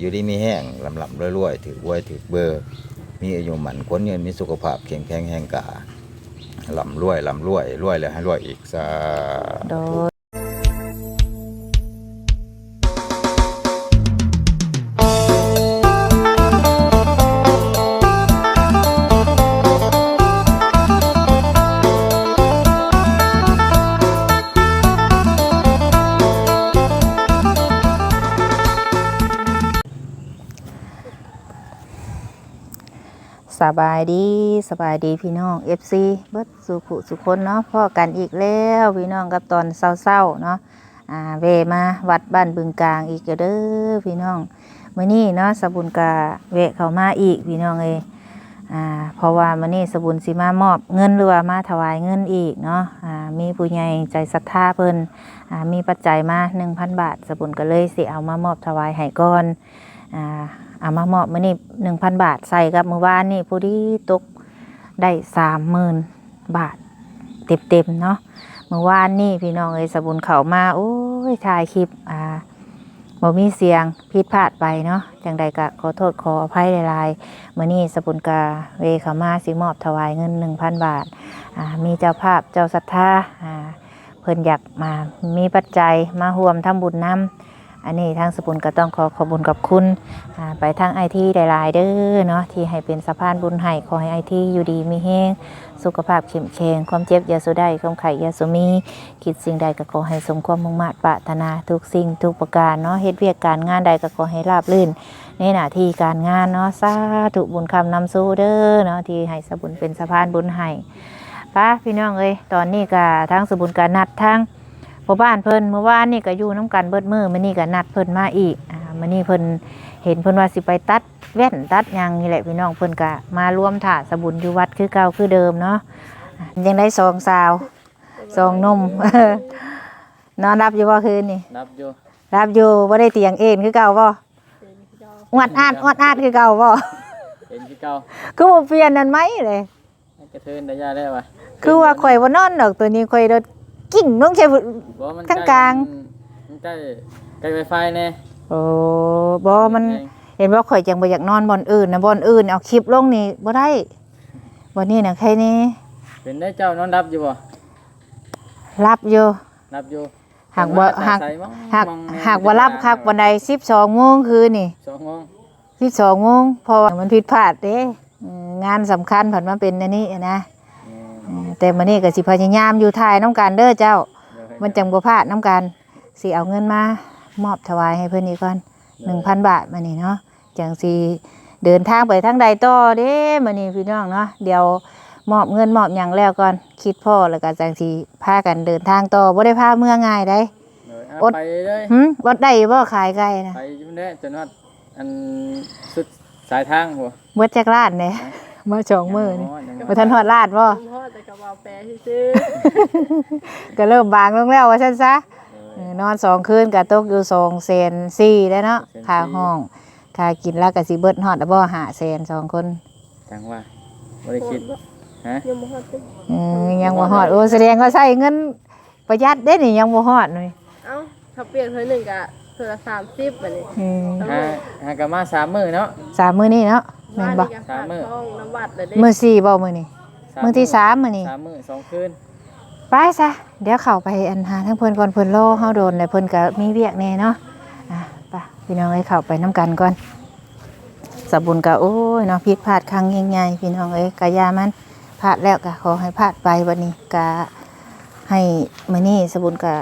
อยู่ดีมีแห้งลำลำรวยๆถือไว้ถือเบอร์ มีอายุหมันคนเงินมีสุขภาพแข็งแรงแห้งกาลำรวยลำรวยรวยแล้วให้รวยอีกสาโดธุ ย สบายดีสบายดีพี่น้อง FC เบิดสุขุสุคนเนาะพ่อกันอีกแล้วพี่น้องกับตอนเศร้าๆเนาะอ่าเวมาวัดบ้านบึงกลางอีกเด้อพี่น้องมื้อนี้เนาะสบุญกาเวเข้ามาอีกพี่น้องเอยอ่าเพราะว่ามื้อนี้สบุญสิมามอบเงินหรือว่ามาถวายเงินอีกเนาะอ่ามีผู้ใหญ่ใจศรัทธาเพิ่นอ่ามีปัจจัยมา1,000บาทสบุญก็เลยสิเอามามอบถวายให้ก่อนอ่า เอามามอบมื้อนี้หนึ่งพันบาทใส่กับมือวานนี่ผู้ที่ตกได้สามหมื่นบาท เต็มๆเนาะเมื่อวานนี่พี่น้องเอ้ยสบุญเขามาโอ้ยถ่ายคลิปอ่าบ่มีเสียงผิดพลาดไปเนาะจังใดก็ขอโทษขออภัยหลายๆมื้อนี้สบุญกาเวเขามาสิมอบถวายเงินหนึ่งพันบาทอ่ามีเจ้าภาพเจ้าศรัทธาอ่าเพิ่นอยากมามีปัจจัยมาร่วมทำบุญนำ อันนี้ทางสบุญก็ต้องขอขอบุญกับคุณไปทางไอทีหลายๆเด้อเนาะที่ให้เป็นสะพานบุญให้ขอให้ไอทีอยู่ดีมีแห้งสุขภาพเข้มแข็งความเจ็บยาสุได้ความไข่ยาสุมี คิดสิ่งใดก็ขอให้สมความมุ่งมั่นปรารถนาทุกสิ่งทุกประการเนาะเฮ็ดเวียกการงานใดก็ขอให้ราบรื่น ในหน้าที่การงานเนาะสาธุบุญคำนำสู้เด้อเนาะที่ให้สบุญเป็นสะพานบุญให้ป้าพี่น้องเอ้ยตอนนี้ก็ทางสบุญก็นัดทาง พ่อบ้านเพิ่นเมื่อวานนี่ก็อยู่น้กันเบิดมือมื้อนี้ก็นัดเพิ่นมาอีกอ่ามื้อนี้เพิ่นเห็นเพิ่นว่าสิไปตัดแว่นตัดหยังนี่แหละพี่น้องเพิ่นก็มารวมถาสบุญอยู่วัดคือเก่าคือเดิมเนาะยังได้สองสาวสองหนม นอนรับอยู่บ่คืนนี่ นับอยู่รับอยู่บ่ได้เตียงเอ็นคือเก่าบ่อวดอาดอวดอาดคือเก่าบ่ เห็นที่เก่าคือบ่เปลี่ยนนั่นไหมเลยให้กระเทินได้ยาได้วะคือว่าข่อยบ่นอนดอกตัวนี้ข่อยโดด กิ่งลงใช่บ่ บ่มันทั้งกลาง มันใกล้ใกล้ไวไฟแน่โอ้บ่มัน เห็นว่าข่อยจังบ่อยากนอนบ่อนอื่นนะบ่อนอื่นเอาคลิปลงนี่บ่ได้บ่นี้น่ะใครนี่เป็นได้เจ้านอนรับอยู่บ่รับอยู่รับอยู่หากบ่ตหากใสมั้งหากมองแนหากว่ารับคักวันใด12โมงคืนนี่สองโมง12โมงเพราะว่ามันผิดพลาดเด้อืมงานสำคัญผ่านมาเป็นอันนี้นะอืมอืม แต่มื้อนี้ก็สิพยายามอยู่ถ่ายน้ำกันเด้อเจ้าเดี๋ยวให้มันจังบ่พลาดน้ำกันสิเอาเงินมามอบถวายให้เพิ่นอีกก่อน1,000บาทมานี่เนาะจังสิเดินทางไปทางใดต่อเด้มื้อนี้พี่น้องเนาะเดี๋ยวมอบเงินมอบหยังแล้วก่อนคิดพ่อแล้วก็จังสิพากันเดินทางต่อบ่ได้พาเมื่อง่ายได้เดี๋ยวเอาอดไปเลยหึวัดได้บ่ขายไก่นะไปอยู่แน่จนว่าอันสุดสายทางบ่เบิดจักราดเนี่ยมาสองมือนี่ยังมาทันหอดลาดบ่พ่อ แต่กระเป๋าแปรซื้อก็เริ่มบางลงแล้วว่าซั่นซะเออนอนสองคืนก็ตกอยู่สองเซนสี่แล้วเนาะค่าห้องค่ากินแล้วก็สิเบิดฮอดแล้วบ่หาเซนสองคนจังว่าบ่ได้คิดฮะยังบ่ฮอดตึ้งเออยังบ่ฮอดโอ้แสดงว่าใช้เงินประหยัดเด้นี่ยังบ่ฮอดนี่เอ้าถ้าเปลี่ยนเท่าหนึ่งกะเท่าละสามสิบแบบนี้อืมหาหากันมาสามมื้อเนาะสามมื้อนี้เนาะแม่นบ่บ้านนี่ก็ฝากท้องน้ำวัดเลยเด้มื้อสี่บ่มื้อนี้สา มื้อที่สามมื้อนี้สามมื้อสองคืนไปซะเดี๋ยวเข้าไปอันหาทั้งเพิ่นก่อนเพิ่นรอเฮาโดนแล้วเพิ่นก็มีเวียกแน่เนาะอะไปพี่น้องเอ้ยเข้าไปนํกันก่อนสบุญก็โอ้ยเนาะผิดพลาดครั้งใหญ่ๆพี่น้องเอ้ยกะยามันพลาดแล้วก็ขอให้พลาดไปวันนี้ก็ให้มื้อนี้สบุญก็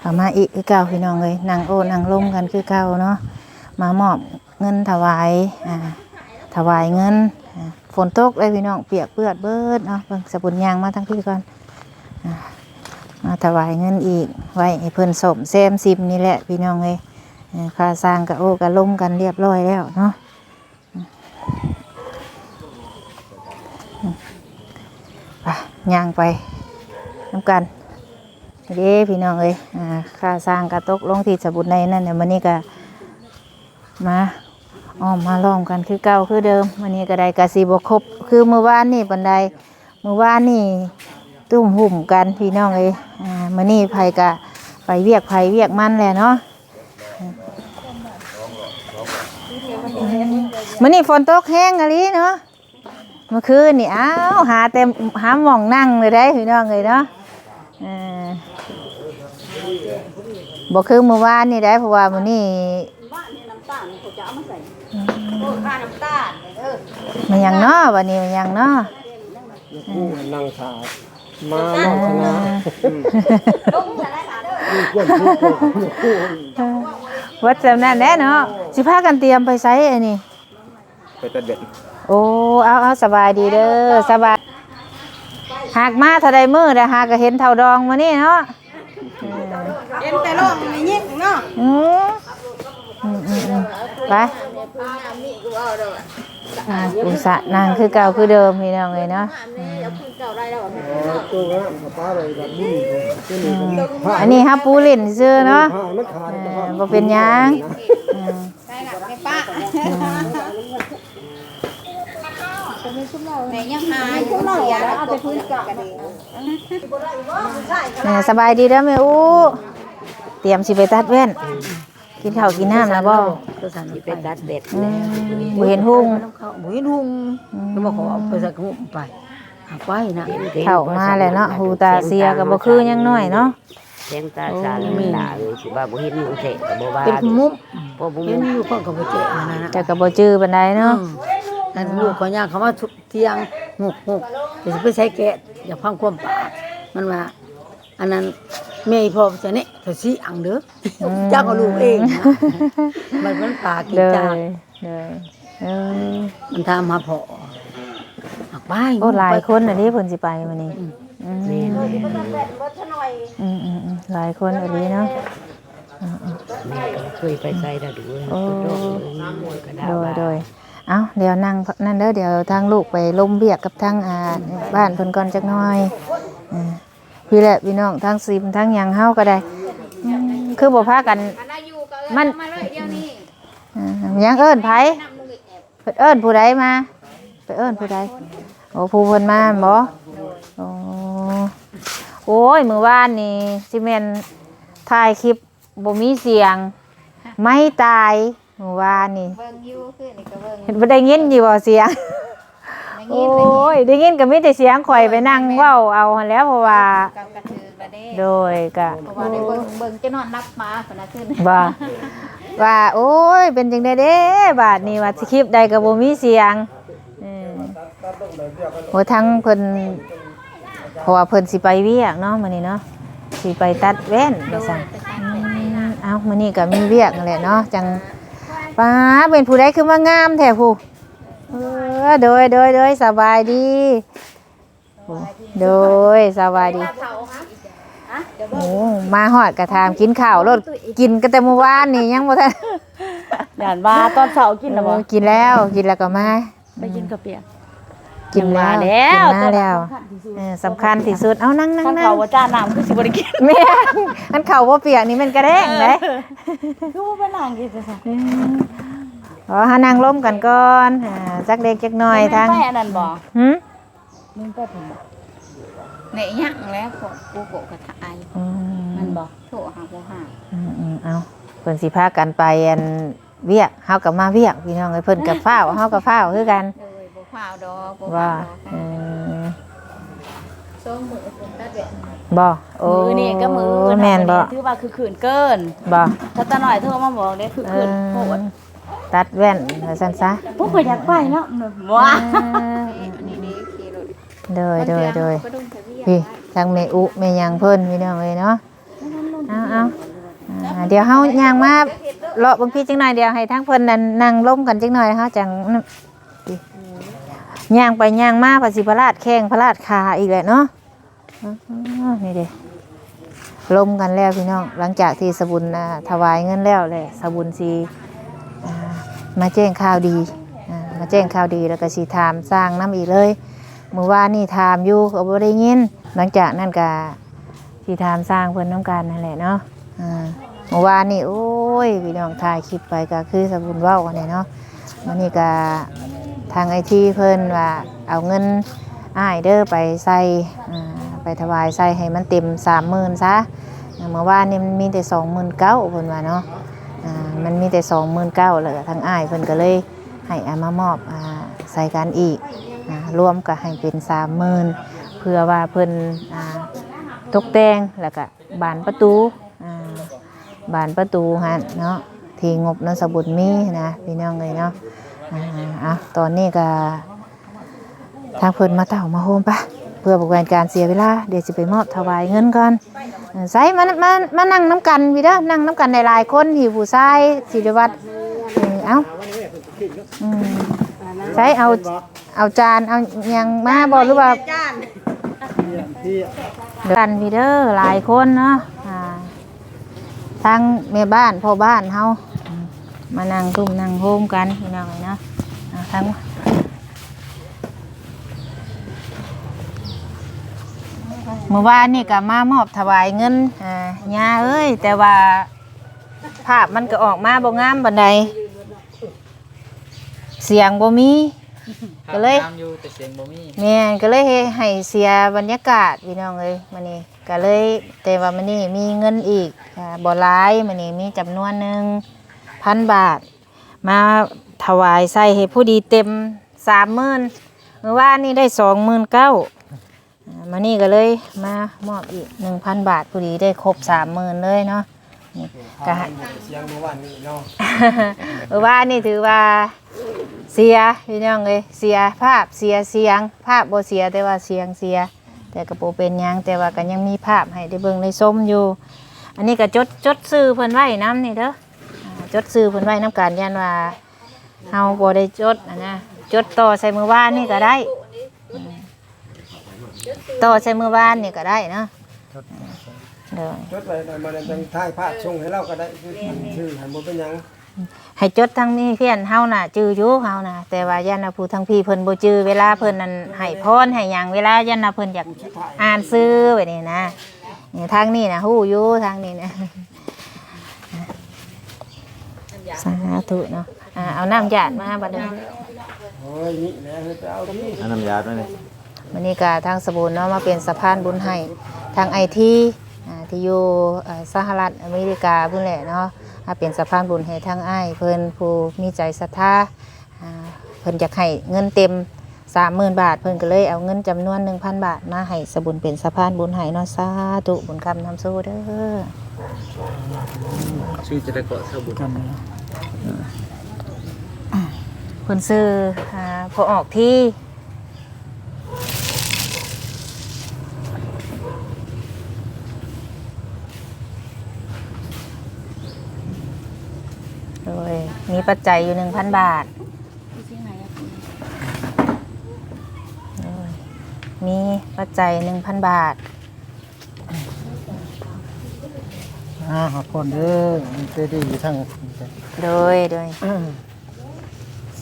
เอามาอีกคือเก่าพี่น้องเอ้ยนั่งโอ้นั่งล้มกันคือเก่าเนาะมามอบเงินถวายอ่าถวายเงินอ่า ฝนตกเลยพี่น้องเปียกเปื้อนเบิดเนาะเบิ่งสบุญยางมาทั้งพี่ก่อนมาถวายเงินอีก ไว้ให้เพิ่นสมแซมซิมนี่แหละพี่น้องเอ้ยค่าสร้างกะโอกะล่มกันเรียบร้อยแล้วเนาะไปย่างไปน้ำกันเด้พี่น้องเอ้ยค่าสร้างกะตกลงที่สบุญในนั่นเนี่ยวันนี้ก็มา อ้อมมาล้อมกันคือเก่าคือเดิมวันนี้ก็ได้กะสีบครบคือเมื่อวานนี่บันไดเมื่อวานนี่ตุ้มหุ่มกันพี่น้องเอ้ยอ่ามื้อนี้ไผกะไปเวียกไผเวียกมันแหละเนาะมื้อนี้ฝนตกแห้งอะลีเนาะเมื่อคืนนี่อ้าวหาแต่หาหม่องนั่งเลยได้พี่น้องเลยเนาะเออบ่คือเมื่อวานนี่ได้เพราะว่ามื้อนี้ มันหยังเนาะวันนี้มันหยังเนาะผู้นั่งขามาเล่าคณะมีเพื่อนผู้ปกผู้วัดจำนั่นแน่เนาะสิพากันเตรียมไปไสอันนี้ไปตัดเบ็ดโอ้เอาเอาสบายดีเด้อสบายหากมาถ้าได้มือแต่หากก็เห็นเท่าดองมานี่เนาะเห็นแต่โลกไม่ยิ่งเนาะ อืมอืมอืมอืมไป อ่าอุตสะนางคือเก่าคือเดิมพี่น้องเลยเนาะตัวนั้นกับป้าเลยแบบนี้ตัวนี้ผ้าอันนี้ฮับปูลิ่นซื้อเนาะผ้ามันขาดเออบ่เป็นหยังอืมใช่ละไม่ป้าแม่ยังหายอยู่เสียแล้วเอาไปพื้นกันเองเออสบายดีเด้อแม่อู้เตรียมสิไปตัดแว่น กินข้าวกินน้ำแล้วบ่ก็สั่นไปตัดเบ็ดอืมบ่เห็นหุ่งเขาบ่เห็นหุงก็มาขอเอาไปสักหุมไปหาไปนะเข้ามาแล้วเนาะหูตาเสียก็บ่คือหยังน้อยเนาะแสงตาสารมันด่าเลยสิว่าบ่เห็นหุงเสะก็บ่ว่าเป็นมุมบ่บ่เห็นมุมอยู่ข้างกับบ่เจ๊นั่นน่ะแต่ก็บ่จื้อปานใดเนาะนั่นลูกเขาย่างเขามาทุกเที่ยงงกงกเดี๋ยวสิไปใช้แกะอย่าพังความปากมันว่าอันนั้น แม่พ่อจะเนี่ยเธอสิอังเด้ออจ้าก็ลูกเองนะมันมันปากกินเลยจาก เลยเออมันทำมาพอหักไปโอ้หลายคนอันนี้เพิ่นสิไปมื้อนี้อืมแม่นอืมอืมอืมหลายคนอันนี้เนาะ แม่ก็เคยไปใส่แล้วด้วยโอ้ก็ได้โดยว่าโดยเอ้าเดี๋ยวนั่งนั่นเด้อเดี๋ยวทางลูกไปลมเบียกกับทางอ่าบ้านเพิ่นก่อนจักหน่อยอ่า พี่แหละพี่น้องทางซิมทางหยังเฮาก็ได้อืมคือบ่พากัน อันนั้นอยู่ก็มันมาเลยเดี๋ยวนี้อ่าหยังเอิ้นไผ นำมือแอบเพิ่นเอิ้นผู้ใดมาไปเอิ้นผู้ใดโอ้ผู้เพิ่นมาบ่โอ้โอ้ยมื้อวานนี่สิแม่นถ่ายคลิปบ่มีเสียง ไม่ตายมื้อวานนี่เบิ่งอยู่คือนี่ก็เบิ่งเห็นบ่ได้ยินอยู่บ่เสียงได้ โอ้ยินได้ยินยได้ยินก็มีแต่เสียงข่อยไปนั่งเว้าเอาหั่นแหล้วเพราะว่า กับกระถือประเด้โดยก็ เพราะว่าได้เบิ่งเบิ่งจะนอนรับมาคนน่ะขึ้นว่าว่าโอ้ยเป็นจังไดเด้บาดนี้ว่าสิคลิปใดก็บ่มีเสียงอืมโหทั้งเพิ่นเพราะว่าเพิ่นสิไปเวียกเนาะมื้อนี้เนาะสิไปตัดแว่นว่าซั่นอืมเอ้ามื้อนี้ก็มีเวียกนั่นแหละเนาะจังป้าเป็นผู้ใดคือมางามแท้ผู้ เออโดยโดยโดยสบายดีโอ้โดยสบายดีโอ้มาหอดกระทามกินข้าวรถกินกันแต่เมื่อวานนี่ยังบ่ทันด่านว่าตอนเช้ากินแล้วบ่โอ้กินแล้วกินแล้วก็มาไปกินกาแฟกินแล้วแล้วกินมาแล้วเออสำคัญที่สุดเอานั่งนั่งท่านนั่งเขาว่าจ้าน้ำคือสิบ่ได้กินแม่นอันเข่าบ่เปียกนี่มันกระแดงเลยคือว่าไปนั่งกินซะ อ๋อหานั่งล้มกันก่อนอ่าจักเล็กจักน้อยทางไปอันนั้นบ่หึมึงไปผมบ่ในยังแล้วพวกกูโกะกระทายอืมันมบอกโทรหาบ่หาอืมอืมเอาเพิ่นสิพากันไปอันเวียกเฮาก็มาเวียกพี่น้องเอ้ยเพิ่นก็ฟ้าวเฮาก็ฟ้าวคือกัน เลยบ่ฟ้าวดอกบ่ว่าฟ้าวดอกเออส่งมือผมตัดแหวนบ่โอ้มือนี่ก็มือแม่นบ่ถือว่าคือขืนเกินบ่ ถ้าตาหน่อยโทรมาบอกได้คือเอขืนอโหด ตัดแว่นว่าซั่นซะพวกข่อยอยากไปเนาะว้านี่อันนี้ดีขี่รถโดยโดยโดยก็ต้องไปเวียนพี่ทางเมอุเมยังเพิ่นพี่น้องเอ้ยเนาะเอาเอาอ่าเดี๋ยวเฮาย่างมาเลาะเบางพี่จังหน่อยเดี๋ยวให้ทางเพิ่นนั่นนั่งล้มกันจังหน่อยเฮาจังนั่นพี่ย่างไปย่างมาพระสิพระราชแข้งพระราชคาอีกแหละเนาะอ๋อนี่เด้ล้มกันแล้วพี่น้องหลังจากที่สบุญอ่าถวายเงินแล้วแหละสบุญสิอ่า มาแจ้งข่าวดีมาแจ้งข่าวดีแล้วก็สิถามสร้างน้ำอีกเลยเมื่อวานนี่ถามอยู่ก็บ่ได้ยินหลังจากนั้นก็ที่ถามสร้างเพิ่อนน้ำกันนั่นแหละเนาะเมื่อวานนี่โอ้ยพี่น้องถ่ายคลิปไปก็คือสบุญว้ากันเนี่ยเนาะวันนี้ก็ทางไอทีเพิ่นว่าเอาเงินอ้ายเด้อไปใส่ไปถวายใส่ให้มันเต็มสามหมื่นซะเมื่อวานนี่มันมีแต่สองหมื่นเก้าเพิ่นว่าเนาะ อ่ามันมีแต่สองหมื่นเก้าเลยทางอ้ายเพิ่นก็เลยให้อามามอบอ่าใส่กันอีกอ่ารวมก็ให้เป็นสามหมื่นเพื่อว่าเพิ่นอ่าตกแต่งแล้วก็บานประตูอ่าบานประตูฮะเนาะที่งบนนสบุญมีนะพี่น้องเลยเนาะอ่าอะตอนนี้ก็ทางเพิ่นมาเต่ามาโฮมปะเพื่อบอกวนการเสียเวลาเดี๋ยวจะไปมอบถวายเงินก่อน ใส่มามามานั่งน้ำกันพี่เด้อนั่งน้ำกันหลายๆคนหิวผู้ชายศิริวัตรเออเอาอืมใช้เอาเอาจานเอาหยังมาบ่หรือว่าที่เดี๋ยวกันพี่เด้อหลายคนเนาะอ่างแม่บ้านพ่อบ้านเฮามานั่งตุ้มนั่งโฮมกันพี่น้องเนาะอ่าทั้ง มื่อวานนี่ก็มามอบถวายเงินอ่าย่าเอ้ย แต่ว่าภาพมันก็ออกมาบ่งามบันไดเสียงบ่มี ก็เลยตามอยู่แต่เสียงบ่มีแม่นก็เลยเฮ็ดให้เสียบรรยากาศพี่น้องเอ้ยมื้อนี้ก็เลยแต่ว่ามื้อนี้มีเงินอีกอ่าบ่หลายมื้อนี้มีจำนวนหนึ่งพันบาท มาถวายใส่ให้ผู้ดีเต็ม30,000เมื่อวานนี้ได้29,000อ่า มื้อนี้ก็เลยมามอบอีก1,000บาทผู้ดีได้ครบ30,000เลยเนาะนี่ก็ให้เสียงเมื่อวานนี้เนาะเมื่อวานนี่ถือว่าเสียพี่น้องเลยเสียภาพเสียเสียง ภาพบ่เสียแต่ว่าเสียงเสีย แต่กระโปเป็นหยังแต่ว่าก็ยังมีภาพให้ได้เบิ่งได้ชมอยู่ อันนี้ก็จดจดซื้อเพิ่นไว้น้ำนี่เด้ออ่าจดซื้อเพิ่นไว้น้ำการยันว่าเฮาบ่ได้จดอะนะจดต่อใส่มือวานนี่ก็ได้อืม ต่อใส่มือวานนี่ก็ได้เนาะเด้อจดไว้หน่อยมันจังท้ายภาพส่งให้เราก็ได้คือชื่อหันบ่เป็นหยังให้จดทั้งนี้เพื่อนเฮาน่ะจื้ออยู่เฮาน่ะแต่ว่ายันน่ะผู้ทั้งพี่เพิ่นบ่จื้อเวลาเพิ่นนั่นให้พรให้หยังเวลายันน่ะเพิ่นอยากอ่านซื้อไว้นี่นะนี่ทางนี้น่ะฮู้อยู่ทางนี้นะสาธุเนาะอ่าเอาน้ำหยาดมาบัดเดิมโอ้ยนี่แหละเฮ้ยไปเอาตรงนี้อันน้ำยาด้วยนี่ วันนี้ก็ทางสบูนเนาะมาเป็นสะพานบุญให้ทางไอทีอ่าที่อยู่เอ่อสหรัฐอเมริกาพุ่นแหละเนาะมาเป็นสะพานบุญให้ทางอ้ายเพิ่นผู้มีใจศรัทธาอ่าเพิ่นอยากให้เงินเต็ม30,000บาท เพิ่นก็เลยเอาเงินจำนวน1,000บาท มาให้สบุญเป็นสะพานบุญให้เนาะสาธุบุญคำนำสู้เด้อชื่อจะได้เกาะเท่าบุญเพิ่นซื้ออ่าพอออกที่ โดย มีปัจจัยอยู่1,000บาทโดยมีปัจจัย1,000บาทอ่าขอบคุณเด้อมันจะดีทั้งโดยโดย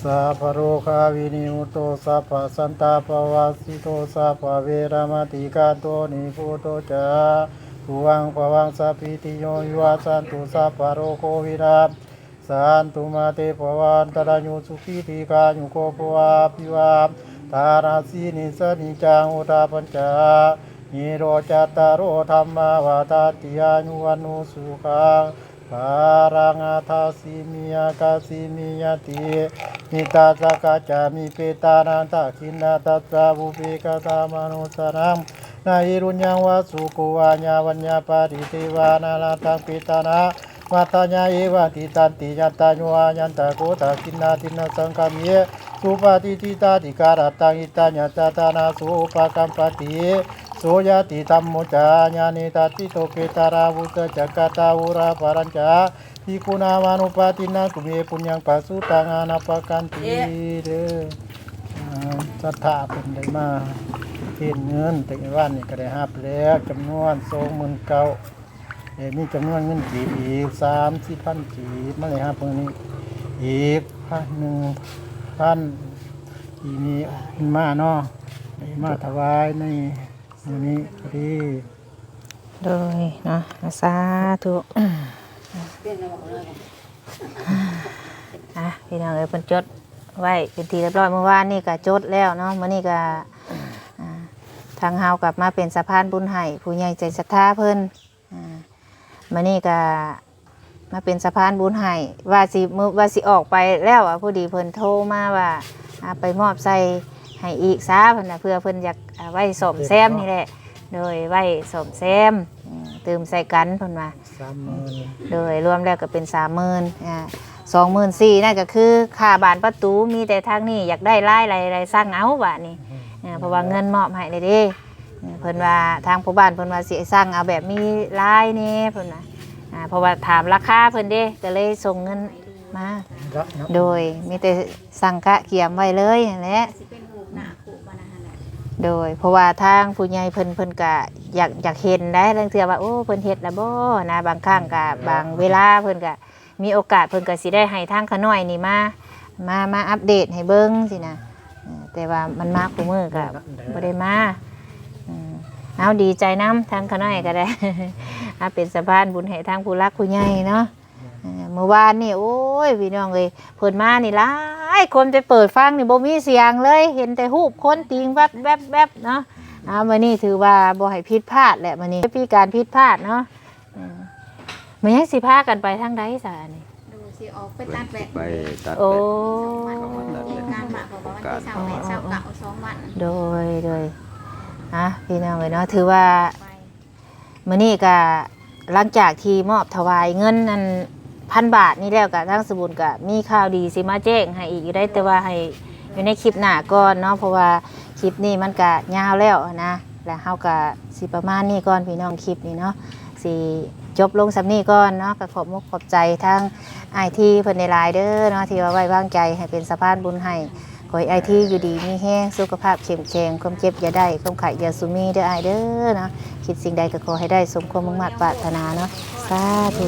สัพพะโรคาวินิมุตโตสัพพะสันตาปวาสิโตสัพพะเวรามติกาโตนิโพโตจาภูวังปวังสัพพิติโยวิวาสันตุสัพพะโรโควินาศ สันตุมาเตปวันตระยุสุขีติกายุโกปวาปิวาตาราสีนิสนิจังอุตาปัญจานิโรจตารโอธรรมาวาตาติยานุวันุสุขังปารังอาทาสิมิยากาสิมิยติมิตาสกาจามิเปตานันตาคินาตัสสะบุเปกตามนุสนังนายิรุญญังวาสุโกวาญาวัญญาปาริเทวานาลาตังปิตานา มาตาญาเอวะติตันติยัตตาญวายันตะโกตาคินาตินาสังคามเยสุปาติติตาติการาตังอิตาญาตตานาสุปะกัมปติโสยติธรรมโมจาญาณิตาติโตเปตาราวุตจักกตาวุราปารัญจาทิคุณามานุปาตินากุเมปุญญังปัสสุตังอานาปกันติเด้ออ่าศรัทธาเป็นได้มาเทศเงินแต่ในวันนี้ก็ได้รับแล้วจำนวนสองหมื่นเก้า เอ้มีจำนวนเงินกีบอีกสามสี่พันกีบมาเลยครับตรงนี้อีกพันหนึ่งพันทีนี้มาเนาะมาถวายในวันนี้พอดีโดยเนาะสาธุอะพี่น้องเอ้ยเพิ่นจดไว้เป็นทีเรียบร้อยเมื่อวานนี่ก็จดแล้วเนาะมื้อนี้ก็ทางเฮากลับมาเป็นสะพานบุญให้ผู้ใหญ่ใจศรัทธาเพิ่น อ่ามื้อนี้ก็มาเป็นสะพานบุญให้ว่าสิมือว่าสิออกไปแล้วอะพอดีเพิ่นโทรมาว่าอ่าไปมอบใส่ให้อีกซะเพิ่นน่ะเพื่อเพิ่นอยากอ่าไว้สมแซมนี่แหละโดยไว้สมแซมอืมเติมใส่กันเพิ่นว่าสามหมื่นโดยรวมแล้วก็เป็นสามหมื่นอ่าสองหมื่นสี่นั่นก็คือค่าบานประตูมีแต่ทางนี้อยากได้ไล่ไรไรสร้างเอาบาทนี่อ่าเพราะว่าเงินมอบให้เลยเด้อ่า เพิ่นว่าทางผู้บ้านเพิ่นว่าสิสร้างเอาแบบมีลายนี่เพิ่นว่าอ่าเพราะว่าถามราคาเพิ่นเด้ก็เลยส่งเงินมาละนะโดยมีแต่สั่งกะเกียมไว้เลยนั่นแหละสิเป็นหูหน้าขู่บานาแหละโดย เพราะว่าทางผู้ใหญ่เพิ่นเพิ่นก็อยากอยากเห็นได้เรื่องเทื่อว่าโอ้เพิ่นเฮ็ดแล้วบ่นะบางครั้งก็บางเวลาเพิ่นก็มีโอกาสเพิ่นก็สิได้ให้ทางขาน้อยนี่มามามาอัปเดตให้เบิ่งสินะเออแต่ว่ามันมาคู่มือก็บ่ได้มาอืม เอาดีใจนํทางขาน้อยก็ได้อาเป็นสะพานบุญให้ทางผู้รักผู้ใหญ่เนาะเออเมื่อวานนี่โอ้ยพี่น้องเอ้ยเพิ่นมานี่หลายคนไปเปิดฟังนี่บ่มีเสียงเลย เห็นแต่รูปคนติงแวบแวบแวบเนาะเอามานี่ถือว่าบ่ให้ผิดพลาดแหละมื้อนี้มีการผิดพลาดเนาะอืมมันยังสิพากันไปทางใดซะนี่ดูสิออกไปตัดแบะไปตัดโอ้เป็ดงานมาเพราะว่าวันที่สามแปดสามเก้าสองวันโดยโดย อะพี่น้องเอ้ยเนาะถือว่ามื่อนี้ก็หลังจากที่มอบถวายเงินนันพันบาทนี่แล้วก็ทั้งสบุญก็มีข่าวดีสิมาแจ้งให้อีกอยู่ได้แต่ว่าให้อยู่ในคลิปหน้าก่อนเนาะเพราะว่าคลิปนี้มันก็ยาวแล้วนะแล้วเฮาก็สิประมาณนี้ก่อนพี่น้องคลิปนี้เนาะสิจบลงสำนี้ก่อนเนาะก็ขอบมุกขอบใจทั้งไอที่เพิ่นในไลน์เด้อเนาะที่ว่าไว้วางใจให้เป็นสะพานบุญให้ ขอให้ไอที่อยู่ดีมีแห้งสุขภาพเข้มแข็งความเจ็บอย่าได้ความไข่อย่าสุมีเด้อไอเด้อเนาะคิดสิ่งใดก็ขอให้ได้สมความมุ่งมั่นปรารถนาเนาะสาธุ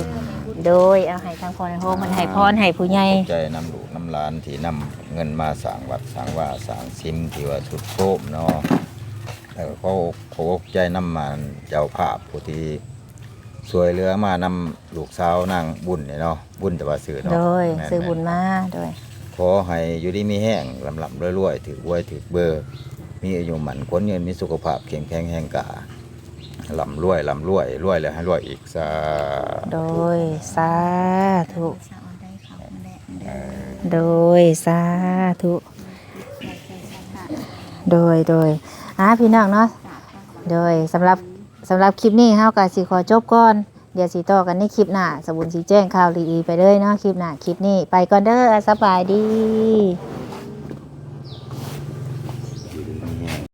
โดยเอาให้ทางพรในโฮมมันให้พรให้ผู้ใหญ่ใจนำลูกน้ำหลานที่นำเงินมาสร้างวัดสร้างว่าสร้างซิมที่ว่าสุดโคมเนาะแล้วก็เขาโคกใจนำมาเจ้าภาพผู้ที่สวยเหลือมานำลูกสาวนางบุญเนี่ยเนาะบุญแต่ว่าสื่อเนาะโดยแม่นๆซื้อบุญมาโดย ขอให้อยู่ดีมีแห้งลำลำรวยๆถือไว้ถือเบอร์ มีอายุหมันคนยืนมีสุขภาพแข็งแข็งแห่งกาลำรวยลำรวยรวยแล้วให้รวยอีกสาโดธุยสาธุสาวได้เขาแหละเด้อโดยสาธุโดยโดยอะพี่น้องเนาะโดยสำหรับสำหรับคลิปนี้เฮาก็สิขอจบก่อน เดี๋ยวสีต่อกันในคลิปหน้าสบุญสีแจ้งข่าวลีไปเลยเนาะคลิปหน้าคลิปนี้ ไปก่อนเด้อสบายดี